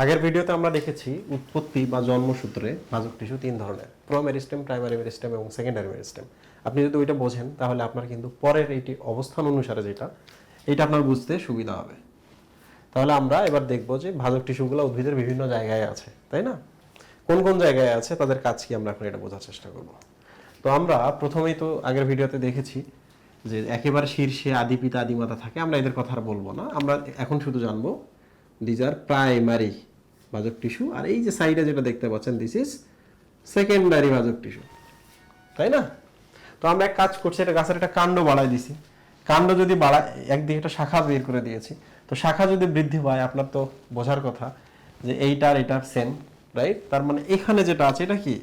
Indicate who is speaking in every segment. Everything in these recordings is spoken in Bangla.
Speaker 1: আগের ভিডিওতে আমরা দেখেছি উৎপত্তি বা জন্মসূত্রে ভাজক টিস্যু তিন ধরনের। প্রো মেরিস্টেম প্রাইমারি মেরিস্টেম এবং সেকেন্ডারি মেরিস্টেম আপনি যদি ওইটা বোঝেন, তাহলে আপনার কিন্তু পরের এইটি অবস্থান অনুসারে যেটা, এটা আপনার বুঝতে সুবিধা হবে। তাহলে আমরা এবার দেখব যে ভাজক টিস্যুগুলো উদ্ভিদের বিভিন্ন জায়গায় আছে, তাই না? কোন কোন জায়গায় আছে, তাদের কাজ কি আমরা এখন এটা বোঝার চেষ্টা করব। তো আমরা প্রথমেই তো আগের ভিডিওতে দেখেছি যে একেবারে শীর্ষে আদি পিতা আদি মাতা থাকে, আমরা এদের কথা আর বলব না। আমরা এখন শুধু জানব দিজ আর প্রাইমারি ভাজক টিস্যু আর এই যে সাইডে যেটা দেখতে পাচ্ছেন দিস ইজ সেকেন্ডারি ভাজক টিস্যু তাই না? তো আমরা এক কাজ করছি, এটা গাছের একটা কাণ্ড বাড়াই দিছি। কাণ্ড যদি বাড়ায়, একদিকে একটা শাখা বের করে দিয়েছি। তো শাখা যদি বৃদ্ধি পায়, আপনার তো বোঝার কথা যে এইটার এটার সেম রাইট তার মানে এখানে যেটা আছে, এটা কি?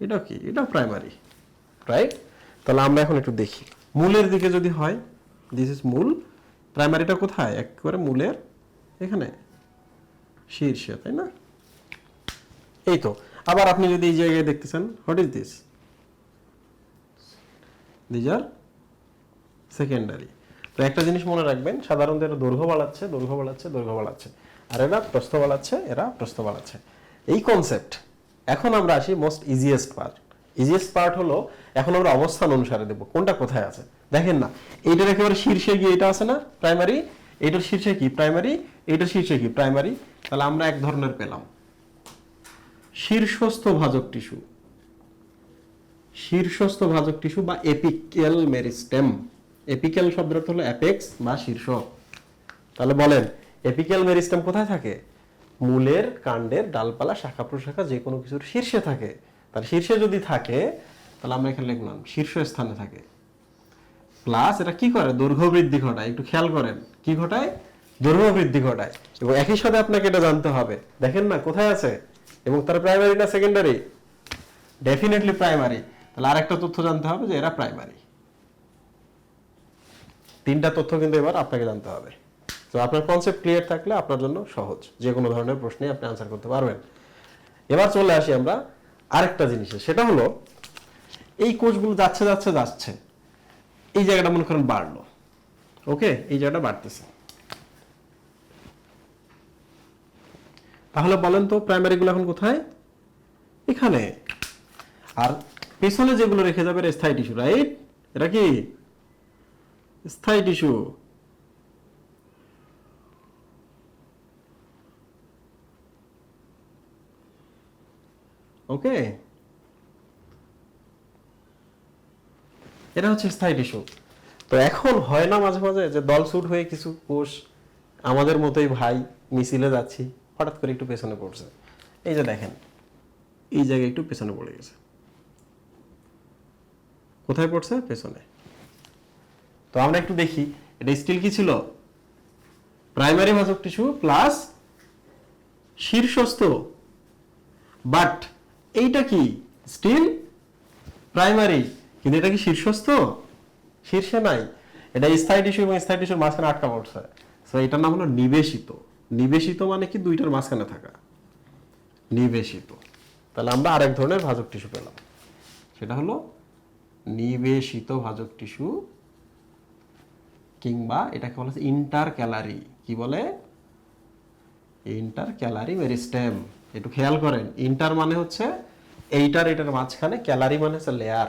Speaker 1: এটা কি? এটা প্রাইমারি রাইট তাহলে আমরা এখন একটু দেখি। মূলের দিকে যদি হয় দিস ইজ মূল। প্রাইমারিটা কোথায়? একেবারে মূলের এখানে। শীর্ষে, তাই না? এই তো। আবার আপনি যদি এই জায়গায় দেখতেছেন, what is this? These are secondary. তো একটা জিনিস মনে রাখবেন, সাধারণত এরা দৈর্ঘ্য বাড়াচ্ছে দৈর্ঘ্য বাড়াচ্ছে দৈর্ঘ্য বাড়াচ্ছে। আর এরা প্রস্থ বাড়াচ্ছে, এরা প্রস্থ বাড়াচ্ছে। এই কনসেপ্ট এখন আমরা আসি most easiest part easiest part হলো, এখন আমরা অবস্থান অনুসারে দেবো কোনটা কোথায় আছে। দেখেন না, এইটার একেবারে শীর্ষে গিয়ে এটা আছে না প্রাইমারি এইটার শীর্ষে কি? প্রাইমারি এইটার শীর্ষে কি? প্রাইমারি তাহলে আমরা এক ধরনের পেলাম। শীর্ষস্থ ভাজক টিস্যু। শীর্ষস্থ ভাজক টিস্যু বা এপিক্যাল মেরিস্টেম এপিক্যাল শব্দটা হলো অ্যাপেক্স বা শীর্ষ। তাহলে বলেন এপিক্যাল মেরিস্টেম কোথায় থাকে? মূলের কাণ্ডের ডালপালা, শাখা প্রশাখা যে কোনো কিছুর শীর্ষে থাকে। তার শীর্ষে যদি থাকে, তাহলে আমরা এখানে লিখলাম শীর্ষ স্থানে থাকে। প্লাস এটা কি করে? দৈর্ঘ্য বৃদ্ধি ঘটায়। একটু খেয়াল করেন, কি ঘটায়? দৈর্ঘ্য বৃদ্ধি ঘটায়। এবং একই সাথে আপনাকে এটা জানতে হবে। দেখেন না, কোথায় আছে? এবং তার প্রাইমারি না সেকেন্ডারি ডেফিনেটলি প্রাইমারি তাহলে আরেকটা তথ্য জানতে হবে যে এরা প্রাইমারি তিনটা তথ্য কিন্তু এবার আপনাকে জানতে হবে। তো আপনার কনসেপ্ট ক্লিয়ার থাকলে আপনার জন্য সহজ। যে কোনো ধরনের প্রশ্নে আপনি আনসার করতে পারবেন। এবার চলে আসি আমরা আরেকটা জিনিসে সেটা হলো, এই কোষগুলো যাচ্ছে যাচ্ছে যাচ্ছে, এই জায়গাটা মনে করেন বাড়লো, ওকে? এই জায়গাটা বাড়তেছে। তাহলে বলেন তো, প্রাইমারিগুলো এখন কোথায়? এখানে। আর পেছনে যেগুলো রেখে যাবে স্থায়ী টিস্যু, রাইট? এটা কি? স্থায়ী টিস্যু। ওকে এটা হচ্ছে স্থায়ী টিস্যু তো এখন হয় না মাঝে মাঝে যে দল সুট হয়ে কিছু কোষ আমাদের মতোই ভাই মিছিলে যাচ্ছি, হঠাৎ করে একটু পেছনে পড়ছে। এই যে দেখেন, এই জায়গায় একটু পেছনে পড়ে গেছে। কোথায় পড়ছে? পেছনে। তো আমরা একটু দেখি, এটা স্টিল কি ছিল? প্রাইমারি ভাজক টিস্যু প্লাস শীর্ষস্থ। বাট এইটা কি? স্টিল প্রাইমারি কিন্তু এটা কি শীর্ষস্থ? শীর্ষে নাই। এটা স্থায়ী টিস্যু এবং স্থায়ী টিস্যুর মাঝখানে আটকা পড়ছে। তো এটার নাম হলো নিবেশিত। নিবেশিত মানে কি? দুইটার মাঝখানে থাকা। নিবেশিত। তাহলে আমরা আরেক ধরনের ভাজক টিস্যু পেলাম। সেটা হলো নিবেশিত ভাজক টিস্যু কিংবা এটাকে বলা হচ্ছে ইন্টার ক্যালারি কি বলে? ইন্টার ক্যালারি মেরিস্টেম একটু খেয়াল করেন। ইন্টার মানে হচ্ছে এইটার, এটার মাঝখানে ক্যালারি মানে হচ্ছে লেয়ার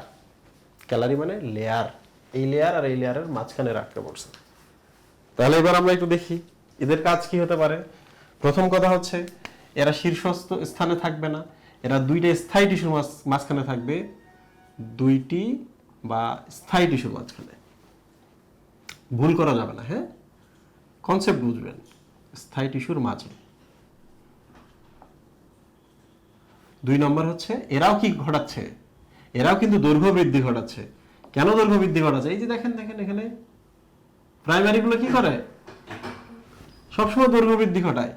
Speaker 1: ক্যালারি মানে লেয়ার এই লেয়ার আর এই লেয়ারের মাঝখানে রাখতে পড়ছে তাহলে এবার আমরা একটু দেখি, এদের কাজ কি হতে পারে? প্রথম কথা হচ্ছে, এরা শীর্ষস্থ স্থানে থাকবে না। এরা দুইটা স্থায়ী টিস্যুর মাঝখানে থাকবে। দুইটি বা স্থায়ী টিস্যুর মাঝখানে। ভুল করা যাবে না হ্যাঁ? কনসেপ্ট বুঝবেন। স্থায়ী টিস্যুর মাঝে। দুই নম্বর হচ্ছে, এরাও কি ঘটাচ্ছে? এরাও কিন্তু দৈর্ঘ্য বৃদ্ধি ঘটাচ্ছে। কেন দৈর্ঘ্য বৃদ্ধি ঘটাচ্ছে? এই যে দেখেন দেখেন এখানে। প্রাইমারি গুলো কি করে? সবসময় দৈর্ঘ্য বৃদ্ধি ঘটায়।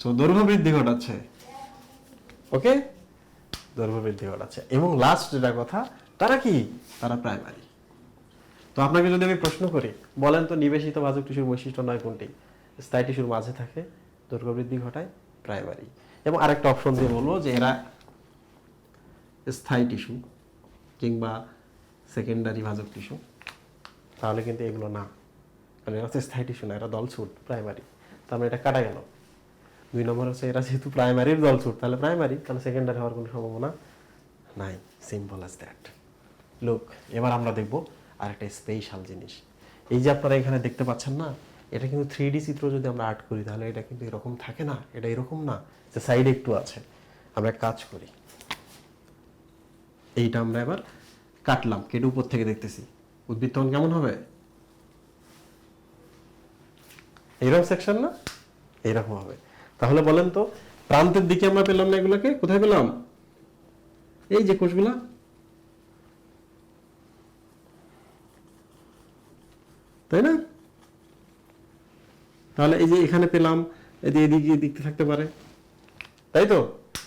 Speaker 1: তো দৈর্ঘ্য বৃদ্ধি ঘটাচ্ছে। ওকে দৈর্ঘ্য বৃদ্ধি ঘটাচ্ছে। এবং লাস্ট যেটা কথা, তারা কি? তারা প্রাইমারি তো আপনাকে যদি আমি প্রশ্ন করি, বলেন তো নিবেশিত ভাজক টিস্যুর বৈশিষ্ট্য নয় কোনটি? স্থায়ী টিস্যুর মাঝে থাকে, দৈর্ঘ্য বৃদ্ধি ঘটায়। প্রাইমারি এবং আরেকটা অপশন দিয়ে বলব যে এরা স্থায়ী টিস্যু কিংবা সেকেন্ডারি ভাজক টিস্যু তাহলে কিন্তু এগুলো না। মানে এরা হচ্ছে স্থায়ী টিস্যু না এটা দলছুট প্রাইমারি তার মানে এটা কাটা গেল। দুই নম্বর হচ্ছে এরা যেহেতু প্রাইমারির দলছুট তাহলে প্রাইমারি তাহলে সেকেন্ডারি হওয়ার কোনো সম্ভাবনা নাই। সিম্পল অ্যাজ দ্যাট লোক এবার আমরা দেখব আরেকটা স্পেশাল জিনিস। এই যে আপনারা এখানে দেখতে পাচ্ছেন না এটা কিন্তু থ্রি ডি চিত্র যদি আমরা আর্ট করি, তাহলে এটা কিন্তু এরকম থাকে না, এটা এরকম না যে সাইডে একটু আছে। আমরা কাজ করি। এইটা আমরা এবার কাটলাম, কেটে উপর থেকে দেখতেছি। উদ্ভিদ তখন কেমন হবে? এইরকম সেকশন না? এইরকম হবে। তাহলে বলেন তো, প্রান্তের দিকে আমরা পেলাম না এগুলোকে, কোথায় পেলাম? এই যে কোষগুলা। তাই না? তাহলে এই যে এখানে পেলাম এদিকে এদিকে দেখতে থাকতে পারে। তাই তো?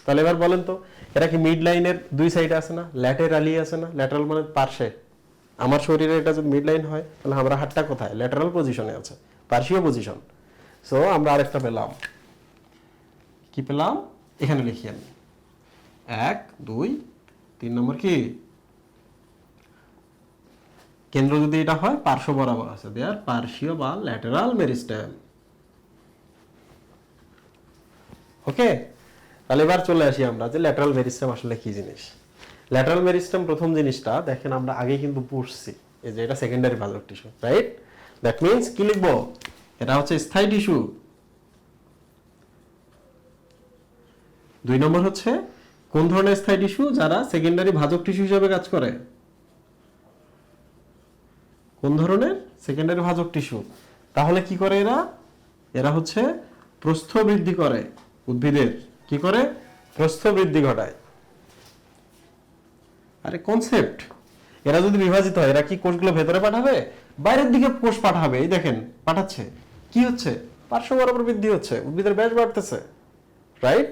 Speaker 1: তাহলে এবার বলেন তো, এরা কি মিড লাইনের দুই সাইডে আছে না? ল্যাটেরালি আছে না? ল্যাটারাল মানে পার্শ্বে। আমার শরীরে এটা যদি মিড লাইন হয়, তাহলে আমরা হাতটা কোথায়? ল্যাটারাল পজিশনে আছে, পার্শ্বীয় পজিশন সো আমরা আরেকটা পেলাম। কি পেলাম? এখানে লিখি আমি। এক, দুই, তিন নম্বর কি? কেন্দ্র যদি এটা হয়, পার্শ্ব বরাবর আছে। দেয়ার পার্শ্বীয় বা ল্যাটারাল মেরিস্টেম ওকে? তাহলে এবার চলে আসি আমরা যে ল্যাটারাল মেরিস্টেম আসলে কি জিনিস? ল্যাটারাল মেরিস্টেম প্রথম জিনিসটা, দেখেন আমরা আগে কিন্তু পড়ছি, এই যে এটা সেকেন্ডারি ভাজক টিস্যু রাইট দ্যাট মিন্স কি লিখব? এটা হচ্ছে স্থায়ী টিস্যু দুই নম্বর হচ্ছে, কোন ধরনের স্থায়ী টিস্যু যারা সেকেন্ডারি ভাজক টিস্যু হিসেবে কাজ করে। কোন ধরনের? সেকেন্ডারি ভাজক টিস্যু তাহলে কি করে এরা? এরা হচ্ছে প্রস্থ বৃদ্ধি করে। উদ্ভিদের কি করে? প্রস্থ বৃদ্ধি ঘটায়। আরে কনসেপ্ট এরা যদি বিভাজিত হয়, এরা কি কোষগুলো ভেতরে পাঠাবে? বাইরের দিকে কোষ পাঠাবে। এই দেখেন, পাঠাচ্ছে। কি হচ্ছে? পার্শ্ব বরাবর বৃদ্ধি হচ্ছে। উদ্ভিদের ব্যাস বাড়তেছে। রাইট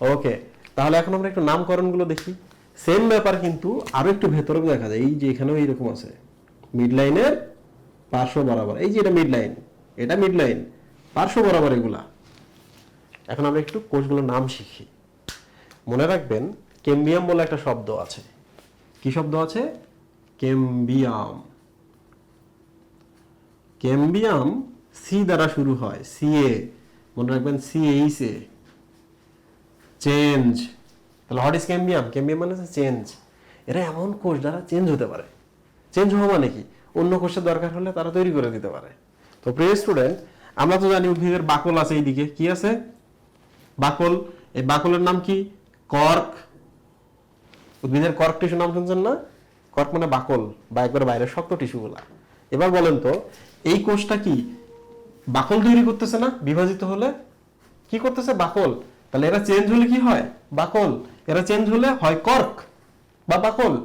Speaker 1: ওকে তাহলে এখন আমরা একটু নামকরণগুলো দেখি। সেম ব্যাপার কিন্তু আরও একটু ভেতরে দেখা যায়। এই যে এখানেও এইরকম আছে। মিড লাইনের পার্শ্ব বরাবর। এই যে এটা মিড লাইন এটা মিড লাইন পার্শ্ব বরাবর এগুলা। এখন আমরা একটু কোষগুলোর নাম শিখি। মনে রাখবেন, কেম্বিয়াম বলে একটা শব্দ আছে। কি শব্দ আছে? কেম্বিয়াম। কেম্বিয়াম সি দ্বারা শুরু হয় সি এ মনে রাখবেন সি এইচ এ চেঞ্জ তাহলে হোয়াট ইজ ক্যাম্বিয়াম ক্যাম্বিয়াম মানে চেঞ্জ এরা এমন কোষ দ্বারা চেঞ্জ হতে পারে। চেঞ্জ হওয়া মানে কি? অন্য কোষের দরকার হলে তারা তৈরি করে দিতে পারে। তো প্রিয় স্টুডেন্ট আমরা তো জানি উদ্ভিদের বাকল আছে এইদিকে। কি আছে? বাকল, এই বাকলের নাম কি? কর্ক। উদ্ভিদের কর্ক টিস্যু নাম শুনছেন না? কর্ক মানে বাকল বা একবার বাইরের শক্ত টিস্যুগুলা। এবার বলেন তো, এই কোষটা কি বাকল তৈরি করতেছে না? বিভাজিত হলে কি করতেছে? বাকল। তাহলে এরা চেঞ্জ হলে কি হয়? বাকল। এরা চেঞ্জ হলে হয় কর্ক বা বাকল।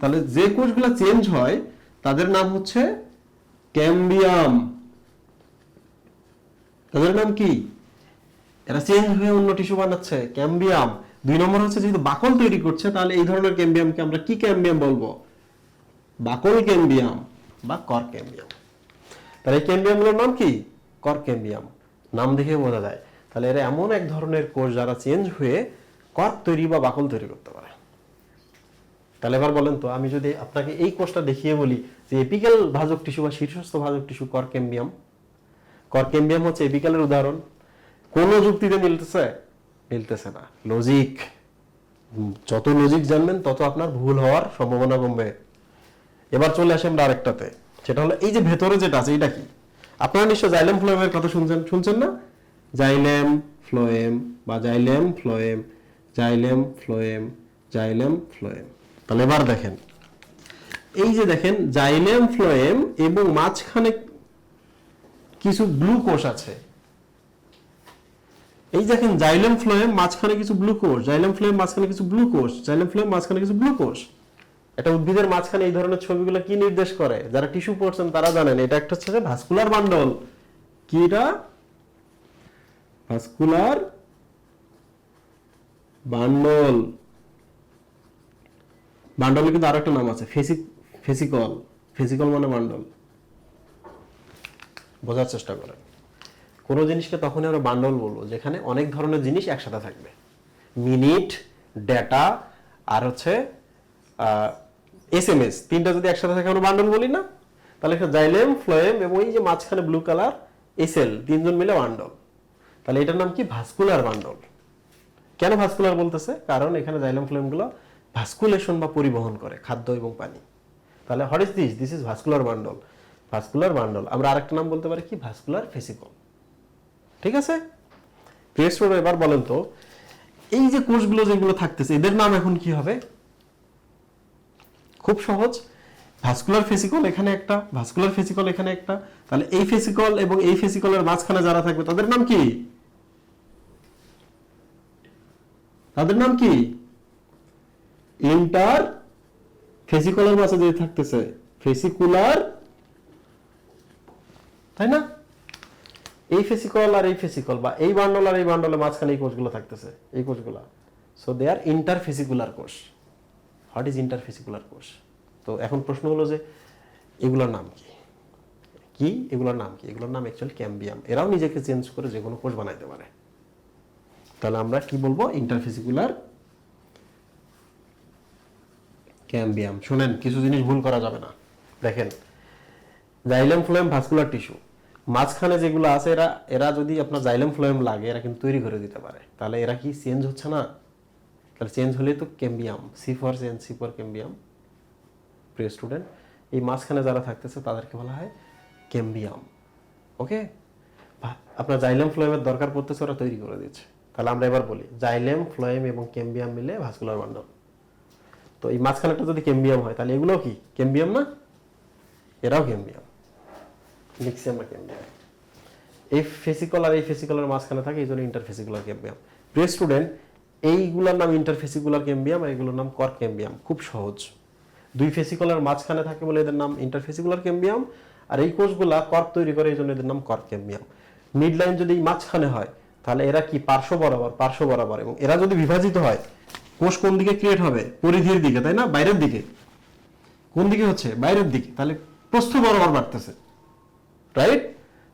Speaker 1: তাহলে যে কোষগুলো চেঞ্জ হয়, তাদের নাম হচ্ছে ক্যাম্বিয়াম। তাদের নাম কি? এরা চেঞ্জ হয়ে অন্য টিস্যু বানাচ্ছে, ক্যাম্বিয়াম। দুই নম্বর হচ্ছে যেহেতু বাকল তৈরি করছে, তাহলে এই ধরনের ক্যাম্বিয়ামকে আমরা কি ক্যাম্বিয়াম বলব? বাকল ক্যাম্বিয়াম বা কর ক্যাম্বিয়াম। তাহলে এই ক্যাম্বিয়ামগুলোর নাম কি? কর ক্যাম্বিয়াম। নাম দেখে বোঝা যায়। তাহলে এরা এমন এক ধরনের কোষ যারা চেঞ্জ হয়ে কর্ক তৈরি বা বাকল তৈরি করতে পারে। তাহলে এবার বলেন তো, আমি যদি আপনাকে এই কোষটা দেখিয়ে বলি যে এপিক্যাল ভাজক টিস্যু বা শীর্ষস্থ ভাজক টিস্যু কর ক্যাম্বিয়াম। কর ক্যাম্বিয়াম হচ্ছে এপিক্যালের উদাহরণ। কোন যুক্তিতে মিলতেছে? মিলতেছে না। লজিক যত লজিক জানবেন, তত আপনার ভুল হওয়ার সম্ভাবনা কমবে। এবার চলে আসি আমরা আরেকটাতে। সেটা হলো এই যে ভেতরে যেটা আছে, এটা কি? আপনারা নিশ্চয় জাইলেম ফ্লোয়েমের কথা শুনছেন শুনছেন না? জাইলেম ফ্লোয়েম বা xylem phloem xylem phloem xylem phloem তাহলে এবার দেখেন। এই যে দেখেন জাইলেম ফ্লোয়েম এবং মাঝখানে কিছু ব্লু কোষ আছে। এই দেখেন জাইলেম ফ্লোয়েম মাঝখানে কিছু ব্লু কোষ জাইলেম ফ্লোয়েম মাঝখানে কিছু ব্লু কোষ জাইলেম ফ্লোয়েম মাঝখানে কিছু ব্লু কোষ এটা উদ্ভিদের মাঝখানে এই ধরনের ছবিগুলো কি নির্দেশ করে? যারা টিস্যু পড়ছেন তারা জানেন, এটা একটা হচ্ছে ভাস্কুলার বান্ডল কি এটা? ভাস্কুলার বান্ডল বান্ডলের কিন্তু আরও একটা নাম আছে ফেসিক ফেসিকল ফেসিকল মানে বান্ডল বোঝার চেষ্টা করেন। কোনো জিনিসকে তখনই আমরা বান্ডল বলব, যেখানে অনেক ধরনের জিনিস একসাথে থাকবে। মিনিট ডেটা আর হচ্ছে এস এম এস তিনটা যদি একসাথে থাকে আমরা বান্ডল বলি না? তাহলে একটা জাইলেম ফ্লোয়েম এবং এই যে মাঝখানে ব্লু কালার এই সেল তিনজন মিলে বান্ডল তাহলে এটার নাম কি? ভাস্কুলার বান্ডল কেন ভাস্কুলার বলতেছে? কারণ এখানে জাইলেম ফ্লোয়েমগুলো ভাস্কুলেশন বা পরিবহন করে, খাদ্য এবং পানি। তাহলে what is this this is vascular bundle vascular bundle আমরা আরেকটা নাম বলতে পারি কি? ভাস্কুলার ফেসিকল ঠিক আছে? প্রিয় এবার বলেন তো, এই যে কোষগুলো যেগুলো থাকতেছে, এদের নাম এখন কি হবে? খুব সহজ। ভাস্কুলার ফেসিকল এখানে একটা ভাস্কুলার ফেসিকল এখানে একটা। তাহলে এই ফেসিকল এবং এই ফেসিকলের মাঝখানে যারা থাকবে, তাদের নাম কি? তাদের নাম কি? ইন্টার ফেসিকলের মাঝে যে থাকতেছে ফেসিকুলার তাই না? এই ফেসিকল আর এই ফেসিকল বা এই বান্ডল আর এই বান্ডলের মাঝখানে এই কোষগুলো থাকতেছে, এই কোষগুলো সো দে আর ইন্টারফেসিকুলার কোষ হোয়াট ইজ ইন্টারফেসিকুলার কোষ তো এখন প্রশ্ন হলো যে, এগুলোর নাম কি? কি? এগুলোর নাম কি? এগুলোর নাম অ্যাকচুয়ালি ক্যাম্বিয়াম এরাও নিজেকে চেঞ্জ করে যে কোনো কোষ বানাইতে পারে। তাহলে আমরা কি বলব? ইন্টারফেসিকুলার ক্যাম্বিয়াম শুনেন, কিছু জিনিস ভুল করা যাবে না। দেখেন জাইলেম ফ্লোয়েম ভাস্কুলার টিস্যু মাঝখানে যেগুলো আছে, এরা এরা যদি আপনার জাইলেম ফ্লোয়েম লাগে, এরা কিন্তু তৈরি করে দিতে পারে। তাহলে এরা কি চেঞ্জ হচ্ছে না? তাহলে চেঞ্জ হলে তো cambium C for change C for cambium প্রিয় স্টুডেন্ট এই মাঝখানে যারা থাকতেছে, তাদেরকে বলা হয় ক্যাম্বিয়াম ওকে আপনার জাইলেম ফ্লোয়েমের দরকার পড়তেছে, ওরা তৈরি করে দিচ্ছে। তাহলে আমরা এবার বলি জাইলেম ফ্লোয়েম এবং ক্যাম্বিয়াম মিলে ভাস্কুলার বান্ডল তো এই মাঝখানেটা যদি ক্যাম্বিয়াম হয়, তাহলে এগুলোও কি? ক্যাম্বিয়াম না? এরাও ক্যাম্বিয়াম আমরা ক্যাম্বিয়াম এই ফেসিকল আর এই ফেসিকলের মাঝখানে থাকে, এই জন্য ইন্টারফেসিকুলার ক্যাম্বিয়াম প্রিয় স্টুডেন্ট এইগুলোর নাম ইন্টারফেসিকুলার ক্যাম্বিয়াম আর এগুলোর নাম কর ক্যাম্বিয়াম খুব সহজ। দুই ফেসিকলের মাঝখানে থাকে বলে এদের নাম ইন্টারফেসিকুলার ক্যাম্বিয়াম আর এই কোষগুলা কর্ক তৈরি করে এই জন্য এদের নাম কর্ক ক্যাম্বিয়াম মিড লাইন যদি মাঝখানে হয়, তাহলে এরা কি পার্শ্ব বরাবর পার্শ্ব বরাবর এবং এরা যদি বিভাজিত হয়, কোষ কোন দিকে ক্রিয়েট হবে? পরিধির দিকে, তাই না? বাইরের দিকে। কোন দিকে হচ্ছে? বাইরের দিকে। তাহলে প্রস্থ বরাবর বাড়তেছে। রাইট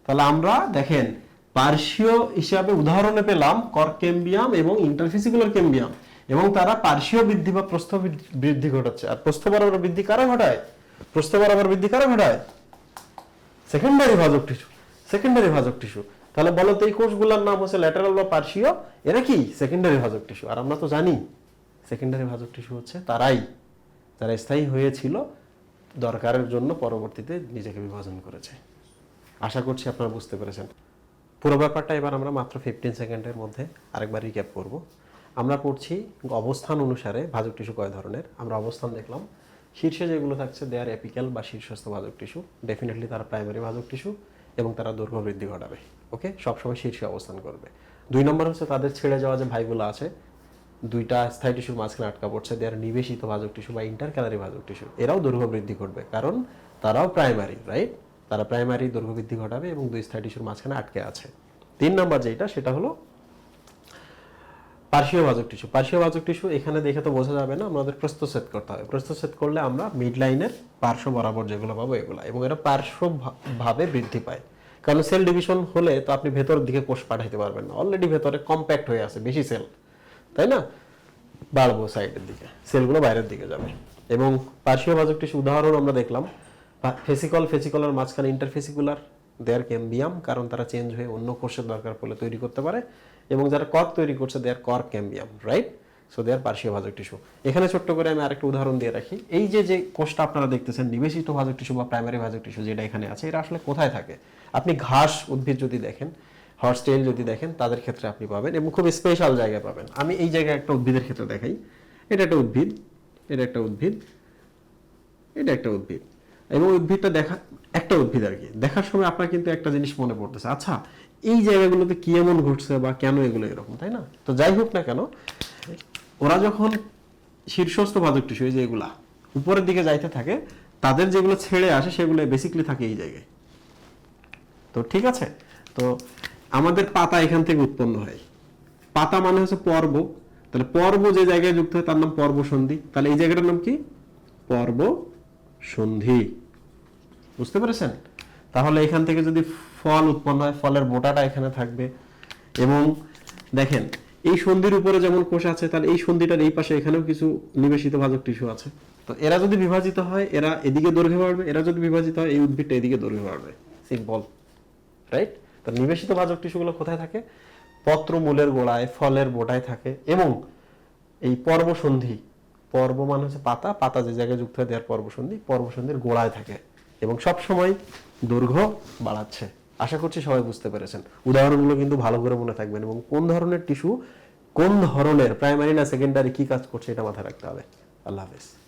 Speaker 1: তাহলে আমরা দেখেন, পার্শ্বীয় হিসাবে উদাহরণে পেলাম কর্কেম্বিয়াম এবং ইন্টারফিসিকুলার কেম্বিয়াম এবং তারা পার্শ্বীয় বৃদ্ধি বা প্রস্থ বৃদ্ধি- ঘটাচ্ছে। আর প্রস্থ বরাবর বৃদ্ধি কারা ঘটায়? প্রস্থ বরাবর বৃদ্ধি কারা ঘটায়? সেকেন্ডারি ভাজক টিস্যু সেকেন্ডারি ভাজক টিস্যু তাহলে বলো তো এই কোষগুলোর নাম হচ্ছে ল্যাটারাল বা পার্শ্বীয়, এরা কি? সেকেন্ডারি ভাজক টিস্যু আর আমরা তো জানি সেকেন্ডারি ভাজক টিস্যু হচ্ছে তারাই, যারা স্থায়ী হয়েছিল, দরকারের জন্য পরবর্তীতে নিজেকে বিভাজন করেছে। আশা করছি আপনারা বুঝতে পেরেছেন। পুরো ব্যাপারটা এবার আমরা মাত্র ফিফটিন সেকেন্ডের মধ্যে আরেকবার রিক্যাপ করব। আমরা পড়ছি অবস্থান অনুসারে ভাজক টিস্যু কয় ধরনের? আমরা অবস্থান দেখলাম, শীর্ষে যেগুলো থাকছে দেয়ার এপিক্যাল বা শীর্ষস্থ ভাজক টিস্যু। ডেফিনেটলি তারা প্রাইমারি ভাজক টিস্যু এবং তারা দৈর্ঘ্য বৃদ্ধি ঘটাবে, ওকে? সবসময় শীর্ষে অবস্থান করবে। দুই নম্বর হচ্ছে তাদের ছেড়ে যাওয়া যে ভাইগুলো আছে, দুইটা স্থায়ী টিস্যুর মাঝখানে আটকা পড়ছে দেয়ার নিবেশিত ভাজক টিস্যু বা ইন্টার ক্যালারি ভাজক টিস্যু। এরাও দৈর্ঘ্য বৃদ্ধি করবে কারণ তারাও প্রাইমারি রাইট তারা প্রাইমারি দৈর্ঘ্য বৃদ্ধি ঘটাবে এবং দুই স্থায়ী টিস্যুর মাঝখানে আটকে আছে। তিন নম্বর যেটা, সেটা হলো পার্শ্বীয় ভাজক টিস্যু পার্শ্বীয় ভাজক টিস্যু এখানে দেখে তো বোঝা যাবে না, আমাদের প্রস্তুচ্ছেদ করতে হবে। প্রস্তুচ্ছেদ করলে আমরা মিড লাইনের পার্শ্ব বরাবর যেগুলো পাবো এগুলো এবং এরা পার্শ্ব ভাবে বৃদ্ধি পায়। কারণ সেল ডিভিশন হলে তো আপনি ভেতরের দিকে কোষ পাঠাইতে পারবেন না। অলরেডি ভেতরে কম্প্যাক্ট হয়ে আছে, বেশি সেল তাই না? বাড়বো সাইডের দিকে। সেলগুলো বাইরের দিকে যাবে। এবং পার্শ্বীয় ভাজক টিস্যু উদাহরণ আমরা দেখলাম। ফেসিকল ফেসিকলের মাঝখানে ইন্টারফেসিকুলার দেয়ার ক্যাম্বিয়াম কারণ তারা চেঞ্জ হয়ে অন্য কোষের দরকার পড়লে তৈরি করতে পারে, এবং যারা কর্ক তৈরি করছে they're cork cambium right so they're পার্শ্বীয় ভাজক টিস্যু এখানে ছোট্ট করে আমি আরেকটা উদাহরণ দিয়ে রাখি। এই যে যে কোষটা আপনারা দেখতেছেন, নিবেশিত ভাজক টিস্যু বা প্রাইমারি ভাজক টিস্যু যেটা এখানে আছে এটা আসলে কোথায় থাকে? আপনি ঘাস উদ্ভিদ যদি দেখেন হর্স টেল যদি দেখেন, তাদের ক্ষেত্রে আপনি পাবেন, এবং খুব স্পেশাল জায়গায় পাবেন। আমি এই জায়গায় একটা উদ্ভিদের ক্ষেত্রে দেখাই। এটা একটা উদ্ভিদ, এটা একটা উদ্ভিদ, এটা একটা উদ্ভিদ। এবং উদ্ভিদটা দেখা, একটা উদ্ভিদ আর কি। দেখার সময় আপনার কিন্তু একটা জিনিস মনে পড়তেছে আচ্ছা এই জায়গাগুলোতে কি এমন ঘটছে বা কেন এগুলো এরকম, তাই না? তো যাই হোক না কেন, ওরা যখন শীর্ষস্থ ভাজক টিস্যু, এই যে এগুলা, উপরের দিকে যাইতে থাকে, তাদের যেগুলো ছেড়ে আসে, সেগুলো বেসিকলি থাকে এই জায়গায়। তো ঠিক আছে? তো আমাদের পাতা এখান থেকে উৎপন্ন হয়। পাতা মানে হচ্ছে পর্ব। তাহলে পর্ব যে জায়গায় যুক্ত হয়, তার নাম পর্ব সন্ধি তাহলে এই জায়গাটার নাম কি? পর্ব সন্ধি। বুঝতে পেরেছেন? তাহলে এখান থেকে যদি ফল উৎপন্ন হয়, ফলের বোটাটা এখানে থাকবে। এবং দেখেন, এই সন্ধির উপরে যেমন কোষ আছে, তাহলে এই সন্ধিটার এই পাশে এখানেও কিছু নিবেশিত ভাজক টিস্যু আছে। তো এরা যদি বিভাজিত হয়, এরা এদিকে দৈর্ঘ্যে বাড়বে, এরা যদি বিভাজিত হয়, এই উদ্ভিদটা এদিকে দৈর্ঘ্যে বাড়বে। সিম্পল রাইট তো নিবেশিত ভাজক টিস্যুগুলো কোথায় থাকে? পত্র মূলের গোড়ায়, ফলের বোটায় থাকে। এবং এই পর্বসন্ধি পর্ব মানে হচ্ছে পাতা পাতা যে জায়গায় যুক্ত হয় দেওয়ার পর্বসন্ধি, পর্বসন্ধির গোড়ায় থাকে এবং সব সময় দৈর্ঘ্য বাড়াচ্ছে। আশা করছি সবাই বুঝতে পেরেছেন। উদাহরণগুলো কিন্তু ভালো করে মনে থাকবেন এবং কোন ধরনের টিস্যু কোন ধরনের প্রাইমারি না সেকেন্ডারি কি কাজ করছে এটা মাথায় রাখতে হবে। আল্লাহ হাফেজ।